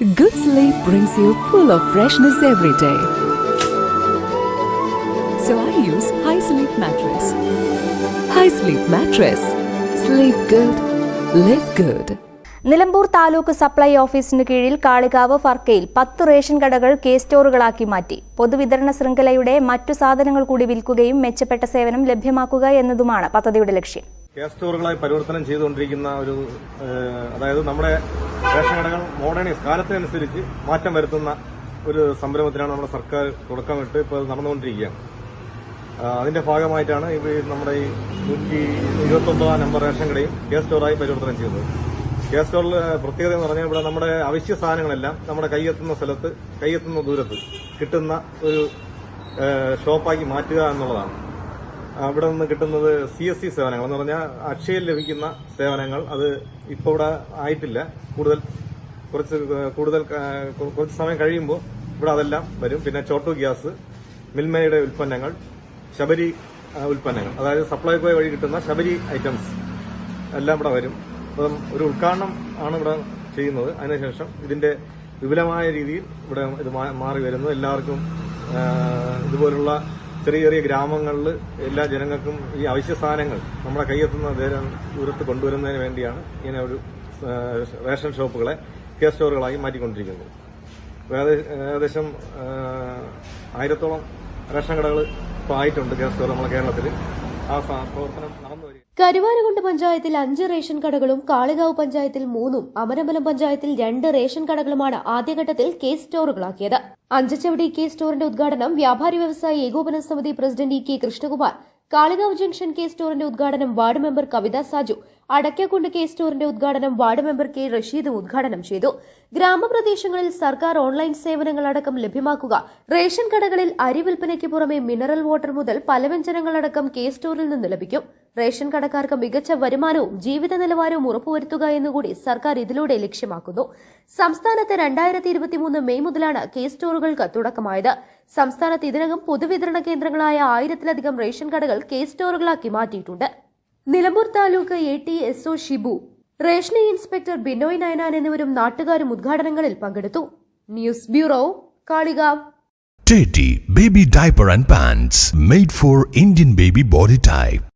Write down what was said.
Good sleep brings you full of freshness every day. So I use High Sleep Mattress. High Sleep Mattress. Sleep good. Live good. Nilambur taluk supply ഓഫീസിന് കീഴിൽ കാളികാവ് ഫർക്കയിൽ പത്ത് ration കടകൾ K സ്റ്റോറുകളാക്കി മാറ്റി പൊതുവിതരണ ശൃംഖലയുടെ മറ്റു സാധനങ്ങൾ കൂടി വിൽക്കുകയും മെച്ചപ്പെട്ട സേവനം ലഭ്യമാക്കുക എന്നതുമാണ് പദ്ധതിയുടെ ലക്ഷ്യം ഗ്യാസ് സ്റ്റോറുകളായി പരിവർത്തനം ചെയ്തുകൊണ്ടിരിക്കുന്ന ഒരു അതായത് നമ്മുടെ റേഷൻ കടകൾ മോഡേണൈസ് കാലത്തിനനുസരിച്ച് മാറ്റം വരുത്തുന്ന ഒരു സംരംഭത്തിനാണ് നമ്മുടെ സർക്കാർ തുടക്കമിട്ട് ഇപ്പോൾ നടന്നുകൊണ്ടിരിക്കുകയാണ്. അതിന്റെ ഭാഗമായിട്ടാണ് ഇത് നമ്മുടെ ഈ നൂറ്റി ഇരുപത്തൊമ്പതാം നമ്പർ റേഷൻ കടയും ഗ്യാസ് സ്റ്റോറായി പരിവർത്തനം ചെയ്തത്. ഗ്യാസ് സ്റ്റോറിൽ പ്രത്യേകത എന്ന് പറഞ്ഞാൽ ഇവിടെ നമ്മുടെ അവശ്യ സാധനങ്ങളെല്ലാം നമ്മുടെ കൈയെത്തുന്ന സ്ഥലത്ത് കൈയെത്തുന്ന ദൂരത്ത് കിട്ടുന്ന ഒരു ഷോപ്പാക്കി മാറ്റുക എന്നുള്ളതാണ്. അവിടെ നിന്ന് കിട്ടുന്നത് സി എസ് സി സേവനങ്ങൾ. എന്ന് പറഞ്ഞാൽ അക്ഷയയിൽ ലഭിക്കുന്ന സേവനങ്ങൾ. അത് ഇപ്പോൾ ഇവിടെ ആയിട്ടില്ല. കൂടുതൽ കുറച്ച് കൂടുതൽ കുറച്ച് സമയം കഴിയുമ്പോൾ ഇവിടെ അതെല്ലാം വരും. പിന്നെ ചോട്ടു ഗ്യാസ് മിൽമയുടെ ഉൽപ്പന്നങ്ങൾ ശബരി ഉൽപ്പന്നങ്ങൾ. അതായത് സപ്ലൈകോ വഴി കിട്ടുന്ന ശബരി ഐറ്റംസ് എല്ലാം ഇവിടെ വരും. അപ്പം ഒരു ഉദ്ഘാടനം ആണ് ഇവിടെ ചെയ്യുന്നത്. അതിനുശേഷം ഇതിന്റെ വിപുലമായ രീതിയിൽ ഇവിടെ ഇത് മാറി വരുന്നു. എല്ലാവർക്കും ഇതുപോലുള്ള ചെറിയ ചെറിയ ഗ്രാമങ്ങളിൽ എല്ലാ ജനങ്ങൾക്കും ഈ അവശ്യ സാധനങ്ങൾ നമ്മുടെ കൈയെത്തുന്ന നേരം ദൂരത്ത് കൊണ്ടുവരുന്നതിന് വേണ്ടിയാണ് ഇങ്ങനെ ഒരു റേഷൻ ഷോപ്പുകളെ കെ സ്റ്റോറുകളായി മാറ്റിക്കൊണ്ടിരിക്കുന്നത്. ഏകദേ- ഏകദേശം ആയിരത്തോളം റേഷൻ കടകൾ ഇപ്പോൾ ആയിട്ടുണ്ട് കെയർ സ്റ്റോർ നമ്മുടെ കേരളത്തിൽ കരുവാരകുണ്ട് പഞ്ചായത്തിൽ അഞ്ച് റേഷൻ കടകളും കാളികാവ് പഞ്ചായത്തിൽ മൂന്നും അമരമ്പലം പഞ്ചായത്തിൽ രണ്ട് റേഷൻ കടകളുമാണ് ആദ്യഘട്ടത്തിൽ കെ സ്റ്റോറുകളാക്കിയത്. അഞ്ചച്ചവടി കെ സ്റ്റോറിന്റെ ഉദ്ഘാടനം വ്യാപാരി വ്യവസായി ഏകോപന സമിതി president E K Krishnakumar Kalikavu junction K സ്റ്റോറിന്റെ ഉദ്ഘാടനം ward member Kavitha Saju Adakkakundu K സ്റ്റോറിന്റെ ഉദ്ഘാടനം വാർഡ് മെമ്പർ കെ റഷീദ് ഉദ്ഘാടനം ചെയ്തു. ഗ്രാമപ്രദേശങ്ങളിൽ സർക്കാർ ഓൺലൈൻ സേവനങ്ങളടക്കം ലഭ്യമാക്കുക റേഷൻ കടകളിൽ അരി വിൽപ്പനയ്ക്ക് പുറമെ മിനറൽ വാട്ടർ മുതൽ പലവ്യഞ്ജനങ്ങളടക്കം കെ സ്റ്റോറിൽ നിന്ന് ലഭിക്കും. റേഷൻ കടക്കാർക്ക് മികച്ച വരുമാനവും ജീവിത നിലവാരവും ഉറപ്പുവരുത്തുക എന്നുകൂടി സർക്കാർ ഇതിലൂടെ ലക്ഷ്യമാക്കുന്നു. സംസ്ഥാനത്ത് രണ്ടായിരത്തി മെയ് മുതലാണ് കെ സ്റ്റോറുകൾക്ക് തുടക്കമായത്. സംസ്ഥാനത്ത് ഇതിനകം പൊതുവിതരണ കേന്ദ്രങ്ങളായ ആയിരത്തിലധികം റേഷൻ കടകൾ കെ സ്റ്റോറുകളാക്കി മാറ്റിയിട്ടുണ്ട്. Nilambur taluk A T S O Shibu rationing inspector Binoy Nainan എന്നിവരും നാട്ടുകാരും ഉദ്ഘാടനങ്ങളിൽ പങ്കെടുത്തു. News bureau Kalikavu. Teddy Baby Diaper and Pants made for Indian baby body type.